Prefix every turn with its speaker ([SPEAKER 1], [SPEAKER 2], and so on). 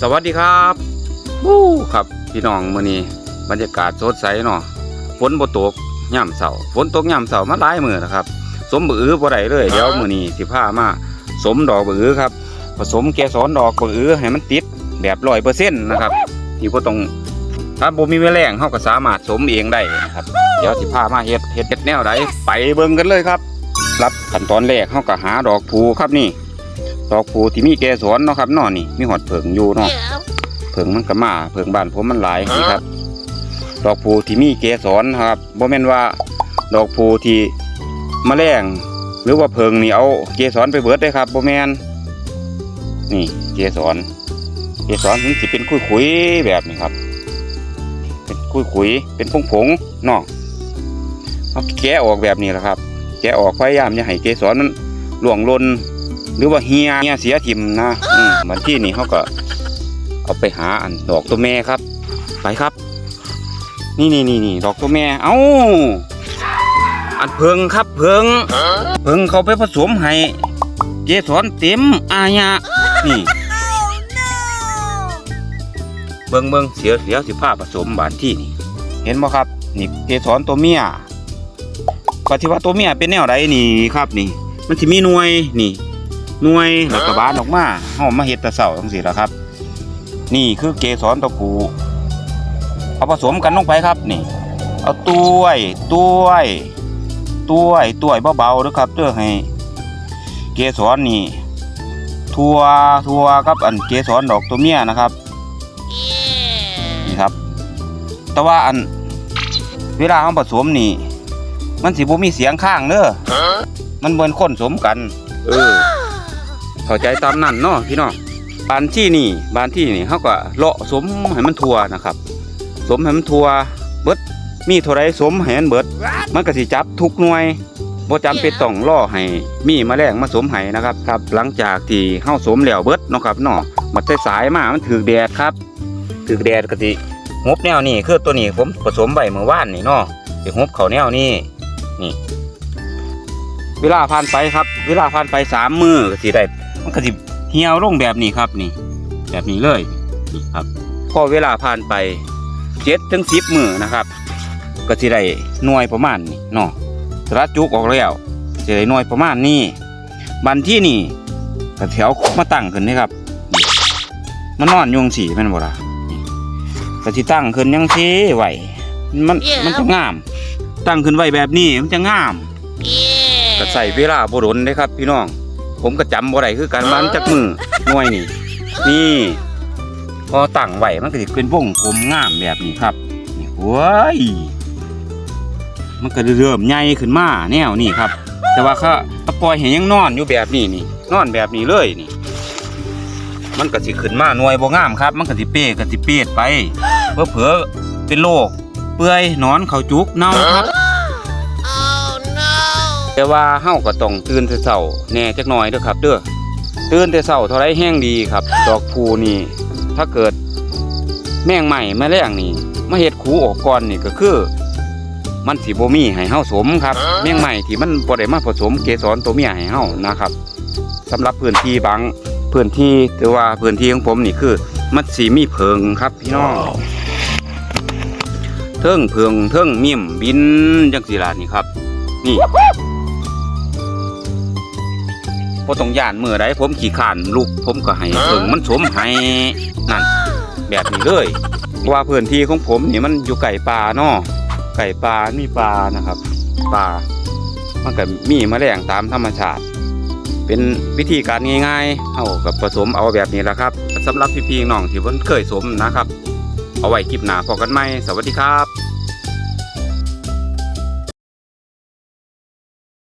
[SPEAKER 1] สวัสดีครับวู้ครับพี่น้องมื้อนี้บรรยากาศสดใสเนาะฝนบ่ตกย่ำเสาฝนตกย่ำเสามาหลายมื้อนะครับ สมบือบ่ได้เลยเดี๋ยวมื้อนี้สิพามาสมดอกบือครับ ผสมแกสอนดอกบือให้มันติดแบบ100%นะครับที่บ่ต้องถ้าบ่มีแมลงเฮาก็สามารถสมเองได้นะครับ เดี๋ยวสิพามาเฮ็ดเฮ็ดเฮ็ดแนวใดไปเบิ่งกันเลยครับ รับขั้นตอนแรกเฮาก็หาดอกผูครับนี่ ดอกผูที่มีแกสอนเนาะครับเนาะนี่มีหอดเผิงอยู่เนาะเผิงมันก็มาเผิงบ้านผมมันหลายนี่ครับ ดอกผูที่มีเกสรครับบ่แม่นว่า ดอกผูที่แมลงหรือว่าเผิงนี่เอาเกสรไปเบิดได้ครับบ่แม่นนี่เกสรเกสรถึงสิเป็นคุยๆแบบนี้ครับ เป็นคุยๆเป็นผงๆเนาะเอาแกะออกแบบนี้แหละครับ แกะออกพยายามอย่าให้เกสรมันหลวงหลน หรือว่าเฮียเฮียเสียทิมนะอืมบางที่นี่เขาก็เอาไปหาอันดอกตัวแม่ครับ ไปครับ นี่นี่นี่นี่ดอกตัวแม่ เอ้า อันเพิงครับเพิง เพิงเขาไปผสมให้เกสรเต็มอาญานี่เบิงเบิงเสียเสียสิผ้าผสมบานที่นี่ เห็นบ่ครับ นี่เกสรตัวเมียปฏิว่าตัวเมียเป็นแนวใดนี่ครับนี่ มันสิมีหน่วยนี่ หน่วยแล้วก็บานออกมาเฮามาเฮ็ดตะเสาจังซี่ล่ะครับ นี่คือเกสรตัวผู้เอาผสมกันลงไปครับนี่ เอาต้วยต้วยต้วยต้วยเบาๆนะครับเพื่อให้ เกสรนี่ทัวทัวครับอันเกสรดอกตัวเมียนะครับนี่ครับ แต่ว่าอันเวลาเอาผสมนี่ มันสิบ่มีเสียงข้างเด้อมันเหมือนคนสมกัน เออ เข้าใจตามนั่นเนาะพี่น้องบานที่นี่บานที่นี่เขาก็เลาะสมให้มันทั่วนะครับ สมให้มันทั่วเบิดมีเท่าไรสมให้มันเบิด มันก็สิจับทุกหน่วยบ่จำเป็นต้องล่อให้มีแมลงมาสมให้นะครับครับ หลังจากที่เฮาสมแล้วเบิดเนาะครับเนาะมันได้สายมามันถือแดดครับถือแดดก็สิงบแนวนี้คือตัวนี้ผมผสมใบเมื่อวานนี่เนาะสิงบเขาแนวนี้นี่ เวลาผ่านไปครับ เวลาผ่านไปสามมือก็สิได้ มันก็สิเหี่ยวลงแบบนี้ครับนี่ แบบนี้เลยนี่ครับ พอเวลาผ่านไปเจ็ดถึงสิบมือนะครับ ก็สิได้หน่วยประมาณนี้เนาะสระจุกออกแล้วสิได้หน่วยประมาณนี้บันที่นี่ก็แถวมาตั้งขึ้นนี่ครับนี่มันนอนอยุงสีแม่นบ่ล่ะนี่ก็สิตั้งขึ้นยังสีไหวมันมันจะงาม ตั้งขึ้นไว้แบบนี้มันจะงามก็ใส่เวลาบ่ดนเด้ครับ พี่น้อง ผมก็จำบ่ได้คือการมันจักมือหน่วยนี่ นี่ พอตั้งไว้มันก็สิเป็นวงกลมงามแบบนี้ครับนี่โว้ยมันก็เริ่มใหญ่ขึ้นมาแนวนี่ครับ แต่ว่าเขาถ้าปล่อยให้ยังนอนอยู่แบบนี้นี่ นอนแบบนี้เลยนี่ มันก็สิขึ้นมาหน่วยบ่งามครับ มันก็สิเป้ก็สิเป้ไปเพื่อเผลอๆเป็นโรคเปื่อยหนอนเขาจุกเน่าครับ แต่ว่าเฮาก็ต้องตื่นแต่เช้าแหน่จักหน่อยเด้อครับเด้อตื่นแต่เช้าเท่าไรแห้งดีครับ ดอกพูนี่ถ้าเกิดแมงใหม่แมลงนี่มาเฮ็ดคูออกก่อนนี่ก็คือ มันสิบ่มีให้เฮาสมครับ แมงใหม่ที่มันบ่ได้มาผสมเกสรตัวเมียให้เฮานะครับสำหรับพื้นที่บางพื้นที่ถือว่าพื้นที่ของผมนี่คือ มันสิมีเพิงครับพี่น้องเทิงเพิงเทิงมิ่มบินจังสีล่ะนี่ครับ นี่ พอต้องย่านมือใดผมขี่ขานลูกผมก็ให้เพิ่งมันสมให้นั่น แบบนี้เลยเพราะว่าพื้นที่ของผมนี่มันอยู่ไก่ป่าเนาะไก่ป่ามีปลานะครับป่ามันก็มีแมลงตามธรรมชาติ เป็นวิธีการง่ายๆเอากับผสมเอาแบบนี้แหละครับสำหรับพี่ๆน้องที่เพิ่นเคยสมนะครับ เอาไว้คลิปหน้าพอกันไหมสวัสดีครับ